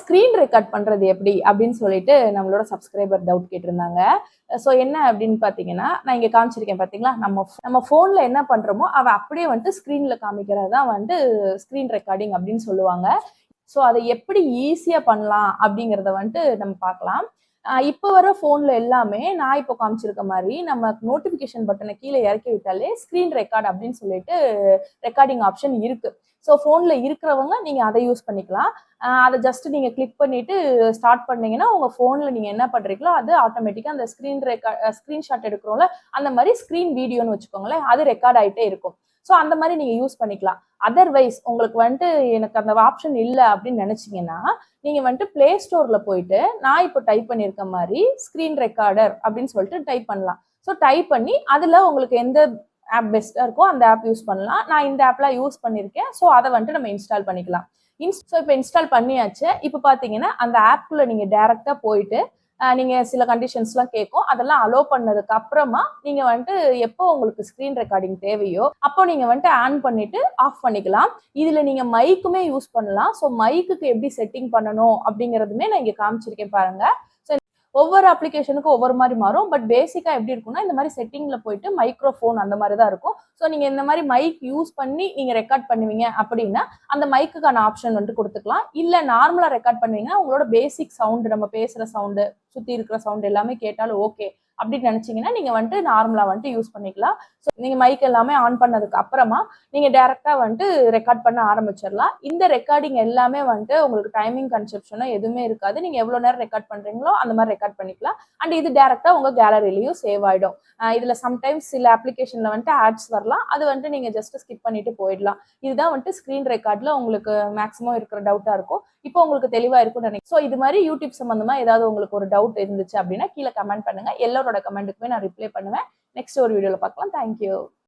Screen record பண்ணுறது எப்படி அப்படின்னு சொல்லிட்டு நம்மளோட சப்ஸ்கிரைபர் டவுட் கேட்டிருந்தாங்க. ஸோ என்ன அப்படின்னு பார்த்தீங்கன்னா நான் இங்கே காமிச்சிருக்கேன் பார்த்தீங்களா? நம்ம நம்ம ஃபோனில் என்ன பண்ணுறோமோ அவள் அப்படியே வந்துட்டு ஸ்க்ரீனில் காமிக்கிறது தான் வந்துட்டு ஸ்க்ரீன் ரெக்கார்டிங் அப்படின்னு சொல்லுவாங்க. ஸோ அதை எப்படி ஈஸியாக பண்ணலாம் அப்படிங்கிறத வந்துட்டு நம்ம பார்க்கலாம். இப்போ வர ஃபோனில் எல்லாமே நான் இப்போ காமிச்சிருக்க மாதிரி நம்ம நோட்டிஃபிகேஷன் பட்டனை கீழே இறக்கி விட்டாலே ஸ்க்ரீன் ரெக்கார்ட் அப்படின்னு சொல்லிட்டு ரெக்கார்டிங் ஆப்ஷன் இருக்குது ஸோ ஃபோனில் இருக்கிறவங்க நீங்கள் அதை யூஸ் பண்ணிக்கலாம். அதை ஜஸ்ட் நீங்கள் கிளிக் பண்ணிட்டு ஸ்டார்ட் பண்ணீங்கன்னா உங்கள் ஃபோனில் நீங்கள் என்ன பண்ணுறீங்களோ அது ஆட்டோமேட்டிக்காக அந்த ஸ்க்ரீன் ரெக்கார்ட் ஸ்க்ரீன்ஷாட் எடுக்கிறோம்ல அந்த மாதிரி ஸ்க்ரீன் வீடியோன்னு வச்சுக்கோங்களேன் அது ரெக்கார்ட் ஆகிட்டே இருக்கும். ஸோ அந்த மாதிரி நீங்கள் யூஸ் பண்ணிக்கலாம். அதர்வைஸ் உங்களுக்கு வந்துட்டு எனக்கு அந்த ஆப்ஷன் இல்லை அப்படின்னு நினச்சிங்கன்னா நீங்கள் வந்துட்டு ப்ளே ஸ்டோரில் போயிட்டு நான் இப்போ டைப் பண்ணியிருக்க மாதிரி ஸ்க்ரீன் ரெக்கார்டர் அப்படின்னு சொல்லிட்டு டைப் பண்ணலாம். ஸோ டைப் பண்ணி அதில் உங்களுக்கு எந்த ஆப் பெஸ்ட்டாக இருக்கோ அந்த ஆப் யூஸ் பண்ணலாம். நான் இந்த ஆப்லாம் யூஸ் பண்ணியிருக்கேன். ஸோ அதை வந்துட்டு நம்ம இன்ஸ்டால் பண்ணிக்கலாம். இன்ஸ் ஸோ இப்போ இன்ஸ்டால் பண்ணியாச்சு. இப்போ பார்த்தீங்கன்னா அந்த ஆப்குள்ளே நீங்கள் டேரெக்டாக போயிட்டு நீங்க சில கண்டிஷன்ஸ்லாம் கேட்கும் அதெல்லாம் அலோ பண்ணதுக்கு அப்புறமா நீங்க வந்துட்டு எப்போ உங்களுக்கு ஸ்க்ரீன் ரெக்கார்டிங் தேவையோ அப்போ நீங்க வந்துட்டு ஆன் பண்ணிட்டு ஆஃப் பண்ணிக்கலாம். இதுல நீங்க மைக்குமே யூஸ் பண்ணலாம். ஸோ மைக்குக்கு எப்படி செட்டிங் பண்ணணும் அப்படிங்கறதுமே நான் இங்க காமிச்சிருக்கேன் பாருங்க. ஒவ்வொரு அப்ளிகேஷனுக்கும் ஒவ்வொரு மாதிரி மாறும். பட் பேசிக்காக எப்படி இருக்கும்னா இந்த மாதிரி செட்டிங்கில் போயிட்டு மைக்ரோஃபோன் அந்த மாதிரி தான் இருக்கும். ஸோ நீங்கள் இந்த மாதிரி மைக் யூஸ் பண்ணி நீங்கள் ரெக்கார்ட் பண்ணுவீங்க அப்படின்னா அந்த மைக்குக்கான ஆப்ஷன் வந்துட்டு கொடுத்துக்கலாம். இல்லை நார்மலாக ரெக்கார்ட் பண்ணுவீங்கன்னா உங்களோட பேசிக் சவுண்டு நம்ம பேசுகிற சவுண்டு சுற்றி இருக்கிற சவுண்டு எல்லாமே கேட்டாலும் ஓகே அப்படின்னு நினச்சிங்கன்னா நீங்கள் வந்துட்டு நார்மலாக வந்துட்டு யூஸ் பண்ணிக்கலாம். ஸோ நீங்கள் மைக் எல்லாமே ஆன் பண்ணதுக்கு அப்புறமா நீங்கள் டேரெக்டாக வந்துட்டு ரெக்கார்ட் பண்ண ஆரம்பிச்சிடலாம். இந்த ரெக்கார்டிங் எல்லாமே வந்துட்டு உங்களுக்கு டைமிங் கன்செப்ஷனோ எதுவுமே இருக்காது. நீங்கள் எவ்வளோ நேரம் ரெக்கார்ட் பண்ணுறீங்களோ அந்த மாதிரி ரெக்கார்ட் பண்ணிக்கலாம். அண்ட் இது டேரெக்டாக உங்கள் கேலரிலையும் சேவ் ஆகிடும் இதில் சம்டைம்ஸ் சில அப்ளிகேஷனில் வந்துட்டு ஆட்ஸ் வரலாம். அது வந்துட்டு நீங்கள் ஜஸ்ட் ஸ்கிப் பண்ணிட்டு போயிடலாம். இதுதான் வந்துட்டு ஸ்க்ரீன் ரெக்கார்டில் உங்களுக்கு மேக்ஸிமம் இருக்கிற டவுட்டாக இருக்கும். இப்போ உங்களுக்கு தெளிவாக இருக்கும்னு நினைக்கிறேன். ஸோ இது மாதிரி யூடியூப் சம்மந்தமாக ஏதாவது உங்களுக்கு ஒரு டவுட் இருந்துச்சு அப்படின்னா கீழே கமெண்ட் பண்ணுங்கள் எல்லாரோட கமெண்ட்டுக்குமே நான் ரிப்ளை பண்ணுவேன். நெக்ஸ்ட் ஒரு வீடியோவில் பார்க்கலாம். தேங்க்யூ